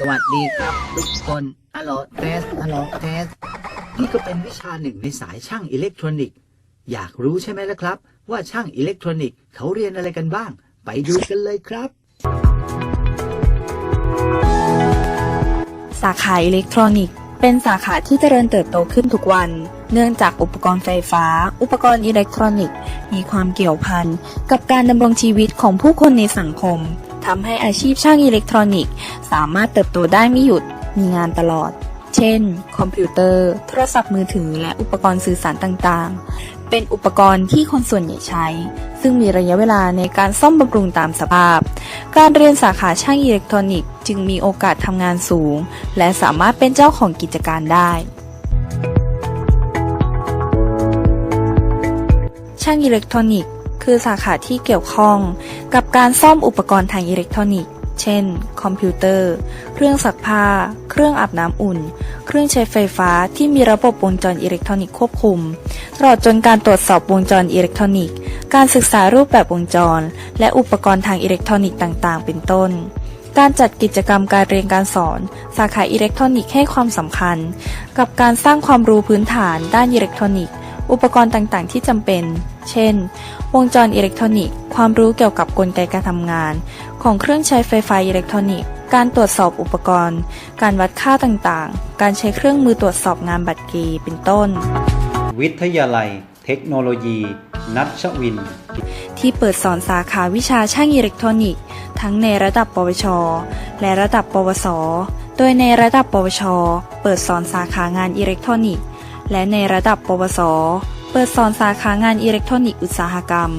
สวัสดีครับทุกคนฮัลโหลเทสฮัลโหลเทสนี่ก็เป็นวิชาหนึ่งในสายช่างอิเล็กทรอนิกส์ อยากรู้ใช่ไหมล่ะครับ ว่าช่างอิเล็กทรอนิกส์เขาเรียนอะไรกันบ้าง ไปดูกันเลยครับ สาขาอิเล็กทรอนิกส์ เป็นสาขาที่เจริญเติบโตขึ้นทุกวัน เนื่องจากอุปกรณ์ไฟฟ้า อุปกรณ์อิเล็กทรอนิกส์ มีความเกี่ยวพันกับการดำรงชีวิตของผู้คนในสังคม ทำให้อาชีพช่างอิเล็กทรอนิกส์ สามารถเติบโตได้ไม่หยุด มีงานตลอด เช่น คอมพิวเตอร์ โทรศัพท์มือถือ และอุปกรณ์สื่อสารต่างๆ เป็นอุปกรณ์ที่คนส่วนใหญ่ใช้ ซึ่งมีระยะเวลาในการซ่อมบำรุงตามสภาพ การเรียนสาขาช่างอิเล็กทรอนิกส์จึงมีโอกาสทำงานสูง และสามารถเป็นเจ้าของกิจการได้ช่างอิเล็กทรอนิกส์ คือสาขาที่เกี่ยวข้องกับการซ่อมอุปกรณ์ทางอิเล็กทรอนิกส์ เช่น คอมพิวเตอร์ เครื่องซักผ้า เครื่องอาบน้ำอุ่น เครื่องใช้ไฟฟ้าที่มีระบบวงจรอิเล็กทรอนิกส์ควบคุม ตลอดจนการตรวจสอบวงจรอิเล็กทรอนิกส์ การศึกษารูปแบบวงจร และอุปกรณ์ทางอิเล็กทรอนิกส์ต่างๆ เป็นต้นการจัดกิจกรรมการเรียนการสอน สาขาอิเล็กทรอนิกส์ให้ความสำคัญ กับการสร้างความรู้พื้นฐานด้านอิเล็กทรอนิกส์ อุปกรณ์ต่างๆ ที่จำเป็น เช่น วงจรอิเล็กทรอนิกส์ ความรู้เกี่ยวกับกลไกการทำงาน ของเครื่องใช้ไฟฟ้าอิเล็กทรอนิกส์ การตรวจสอบอุปกรณ์ การวัดค่าต่างๆ การใช้เครื่องมือตรวจสอบงานบัตรเกย์เป็นต้น วิทยาลัย เทคโนโลยี นัชวิน ที่เปิดสอนสาขาวิชาช่างอิเล็กทรอนิกส์ ทั้งในระดับปวช และระดับปวส โดยในระดับปวช เปิดสอนสาขางานอิเล็กทรอนิกส์ และในระดับปวส เปิดสอนสาขางานอิเล็กทรอนิกส์อุตสาหกรรม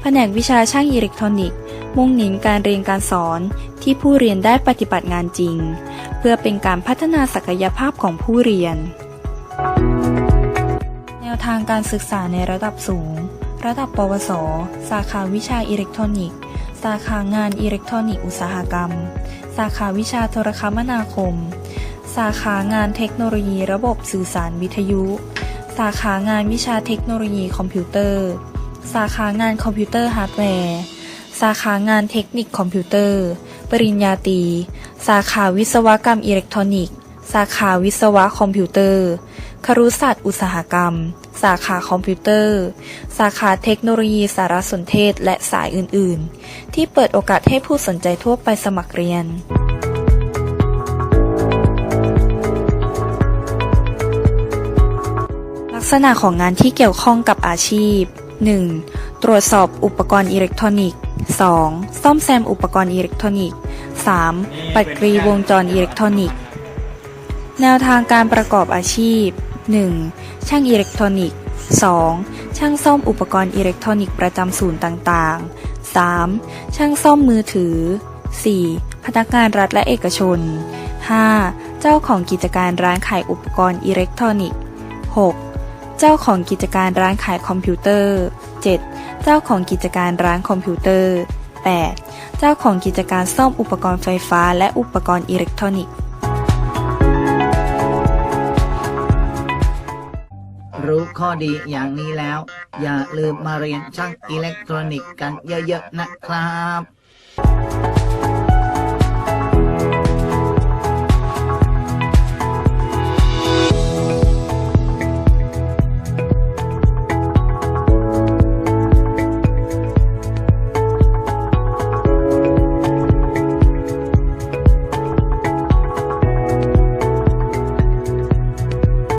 แผนกวิชาช่างอิเล็กทรอนิกส์ มุ่งเน้นการเรียนการสอนที่ผู้เรียนได้ปฏิบัติงานจริง เพื่อเป็นการพัฒนาศักยภาพของผู้เรียน แนวทางการศึกษาในระดับสูง ระดับปวส สาขาวิชาอิเล็กทรอนิกส์ สาขางานอิเล็กทรอนิกส์อุตสาหกรรม สาขาวิชาโทรคมนาคม สาขางานเทคโนโลยีระบบสื่อสารวิทยุ สาขางานวิชาเทคโนโลยีคอมพิวเตอร์ สาขางานคอมพิวเตอร์ฮาร์ดแวร์ สาขางานเทคนิคคอมพิวเตอร์ ปริญญาตรี สาขาวิศวกรรมอิเล็กทรอนิกส์ สาขาวิศวะคอมพิวเตอร์ ครุศาสตร์อุตสาหกรรม สาขาคอมพิวเตอร์ สาขาเทคโนโลยีสารสนเทศและสายอื่น ๆ ที่เปิดโอกาสให้ผู้สนใจทั่วไปสมัครเรียน ษณะของงานที่เกี่ยวข้องกับอาชีพ 1. ตรวจสอบอุปกรณ์อิเล็กทรอนิกส์ 2. ซ่อมแซมอุปกรณ์อิเล็กทรอนิกส์ 3. ปัดกรีวงจรอิเล็กทรอนิกส์ แนวทางการประกอบอาชีพ 1. ช่างอิเล็กทรอนิกส์ 2. ช่างซ่อมอุปกรณ์อิเล็กทรอนิกส์ประจำศูนย์ต่างๆ 3. ช่างซ่อมมือถือ 4. พนักงานรัฐและเอกชน 5. เจ้าของกิจการร้านขายอุปกรณ์อิเล็กทรอนิกส์ 6. เจ้าของกิจการร้านขายคอมพิวเตอร์ 7. เจ้าของกิจการร้านคอมพิวเตอร์ 8. เจ้าของกิจการซ่อมอุปกรณ์ไฟฟ้า และอุปกรณ์อิเล็กทรอนิกส์ รู้ข้อดีอย่างนี้แล้ว อย่าลืมมาเรียนช่างอิเล็กทรอนิกส์กันเยอะๆนะครับ